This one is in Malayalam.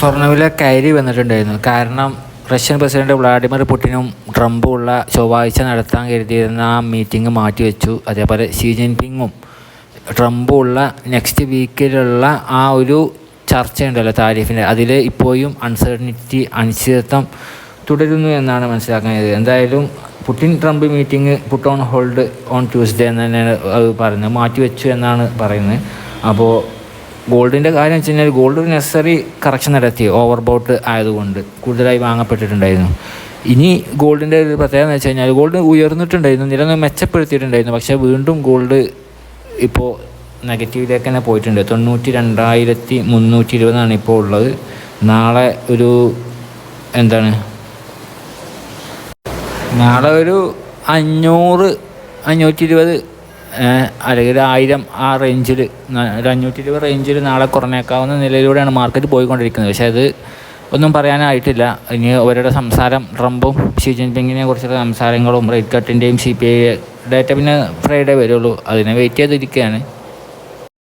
സ്വർണവില കയറി വന്നിട്ടുണ്ടായിരുന്നു. കാരണം റഷ്യൻ പ്രസിഡന്റ് വ്ളാഡിമിർ പുടിനും ട്രംപുമുള്ള ചൊവ്വാഴ്ച നടത്താൻ കരുതിയിരുന്ന ആ മീറ്റിംഗ് മാറ്റിവെച്ചു. അതേപോലെ ഷീ ജിൻപിങ്ങും ട്രംപുമുള്ള നെക്സ്റ്റ് വീക്കിലുള്ള ആ ഒരു ചർച്ചയുണ്ടല്ലോ താരിഫിന്റെ അതിൽ ഇപ്പോഴും അൺസർട്ടനിറ്റി അനിശ്ചിതത്വം തുടരുന്നു എന്നാണ് മനസ്സിലാക്കുന്നത്. എന്തായാലും Putin Trump meeting put on hold on Tuesday എന്ന് തന്നെയാണ് അത് പറയുന്നത് മാറ്റിവെച്ചു എന്നാണ് പറയുന്നത്. അപ്പോൾ ഗോൾഡിന്റെ കാര്യം വെച്ച് കഴിഞ്ഞാൽ ഗോൾഡ് നെസസറി കറക്ഷൻ നടത്തി ഓവർ ബോട്ട് ആയതുകൊണ്ട് കൂടുതലായി വാങ്ങപ്പെട്ടിട്ടുണ്ടായിരുന്നു. ഇനി ഗോൾഡിന്റെ ഒരു പ്രത്യേകത എന്ന് വെച്ച് കഴിഞ്ഞാൽ ഗോൾഡ് ഉയർന്നിട്ടുണ്ടായിരുന്നു നില മെച്ചപ്പെടുത്തിയിട്ടുണ്ടായിരുന്നു പക്ഷേ വീണ്ടും ഗോൾഡ് ഇപ്പോൾ നെഗറ്റീവിലേക്ക് തന്നെ പോയിട്ടുണ്ട്. തൊണ്ണൂറ്റി രണ്ടായിരത്തി മുന്നൂറ്റി ഇരുപതാണ് ഇപ്പോൾ ഉള്ളത്. നാളെ ഒരു എന്താണ്? നാളെ ഒരു അഞ്ഞൂറ് അഞ്ഞൂറ്റി ഇരുപത് അല്ലെങ്കിൽ ആയിരം ആ റേഞ്ചിൽ ഒരു അഞ്ഞൂറ്റി ഇരുപത് റേഞ്ചിൽ നാളെ കുറഞ്ഞേക്കാവുന്ന നിലയിലൂടെയാണ് മാർക്കറ്റ് പോയിക്കൊണ്ടിരിക്കുന്നത്. പക്ഷേ അത് ഒന്നും പറയാനായിട്ടില്ല. ഇനി അവരുടെ സംസാരം ട്രംപും ഷീ ജിൻപിങ്ങിനെ കുറിച്ചുള്ള സംസാരങ്ങളും റേറ്റ് കട്ടിന്റെയും സി പി ഐ ഡേറ്റ പിന്നെ ഫ്രൈഡേ വരുള്ളൂ. അതിനെ വെയിറ്റ് ചെയ്തിരിക്കുകയാണ്.